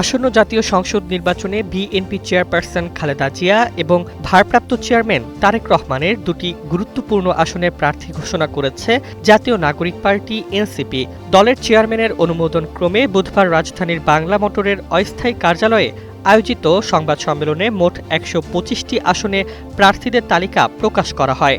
আসন্ন জাতীয় সংসদ নির্বাচনে বিএনপি চেয়ারপারসন খালেদা জিয়া এবং ভারপ্রাপ্ত চেয়ারম্যান তারেক রহমানের দুটি গুরুত্বপূর্ণ আসনের প্রার্থী ঘোষণা করেছে জাতীয় নাগরিক পার্টি এনসিপি। দলের চেয়ারম্যানের অনুমোদন ক্রমে বুধবার রাজধানীর বাংলা মোটরের অস্থায়ী কার্যালয়ে আয়োজিত সংবাদ সম্মেলনে মোট একশো আসনে প্রার্থীদের তালিকা প্রকাশ করা হয়।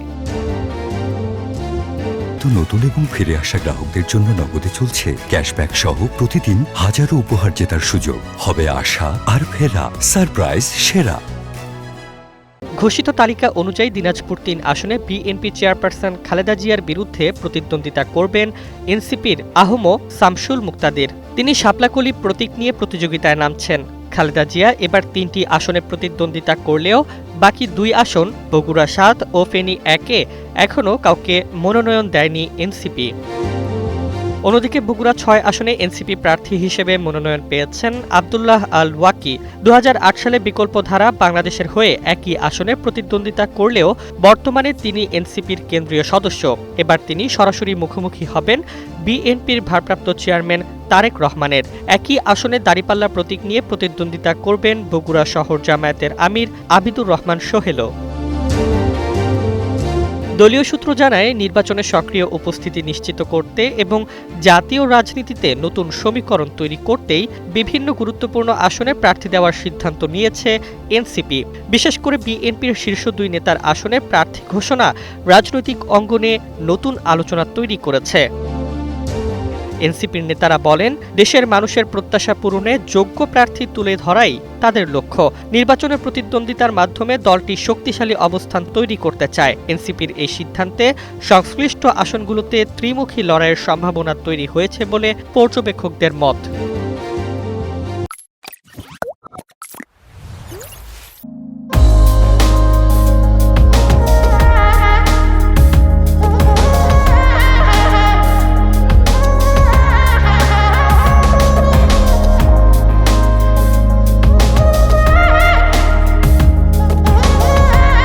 তো নতুন এবং ফিরে আসা গ্রাহকদের জন্য নগদে চলছে ক্যাশব্যাক সহ প্রতিদিন হাজারো উপহার জেতার সুযোগ। হবে আশা আর ফেরা। সারপ্রাইজ, সেরা। ঘোষিত তালিকা অনুযায়ী দিনাজপুর তিন আসনে বিএনপি চেয়ারপারসন খালেদা জিয়ার বিরুদ্ধে প্রতিদ্বন্দ্বিতা করবেন এনসিপির আহম শামসুল মুক্তাদির। তিনি শাপলাকলি প্রতীক নিয়ে প্রতিযোগিতায় নামছেন। খালেদা জিয়া এবার তিনটি আসনে প্রতিদ্বন্দ্বিতা করলেও বাকি দুই আসন বগুড়া সাত ও ফেনী একে এখনও কাউকে মনোনয়ন দেয়নি এনসিপি। অন্যদিকে বগুড়া ছয় আসনে এনসিপি প্রার্থী হিসেবে মনোনয়ন পেয়েছেন আবদুল্লাহ আল ওয়াকি দু হাজার আট সালে বিকল্প ধারা বাংলাদেশের হয়ে একই আসনে প্রতিদ্বন্দ্বিতা করলেও বর্তমানে তিনি এনসিপির কেন্দ্রীয় সদস্য। এবার তিনি সরাসরি মুখোমুখি হবেন বিএনপির ভারপ্রাপ্ত চেয়ারম্যান তারেক রহমানের। একই আসনে দাঁড়িপাল্লা প্রতীক নিয়ে প্রতিদ্বন্দ্বিতা করবেন বগুড়া শহর জামায়াতের আমির আবিদুর রহমান সোহেলও। দলীয় সূত্র জানায়, নির্বাচনে সক্রিয় উপস্থিতি নিশ্চিত করতে এবং জাতীয় রাজনীতিতে নতুন সমীকরণ তৈরি করতেই বিভিন্ন গুরুত্বপূর্ণ আসনে প্রার্থী দেওয়ার সিদ্ধান্ত নিয়েছে এনসিপি। বিশেষ করে বিএনপির শীর্ষ দুই নেতার আসনে প্রার্থী ঘোষণা রাজনৈতিক অঙ্গনে নতুন আলোচনা তৈরি করেছে। এনসিপির নেতারা বলেন, দেশের মানুষের প্রত্যাশা পূরণে যোগ্য প্রার্থী তুলে ধরাই তাদের লক্ষ্য। নির্বাচনের প্রতিদ্বন্দ্বিতার মাধ্যমে দলটি শক্তিশালী অবস্থান তৈরি করতে চায়। এনসিপির এই সিদ্ধান্তে সংশ্লিষ্ট আসনগুলোতে ত্রিমুখী লড়াইয়ের সম্ভাবনা তৈরি হয়েছে বলে পর্যবেক্ষকদের মত।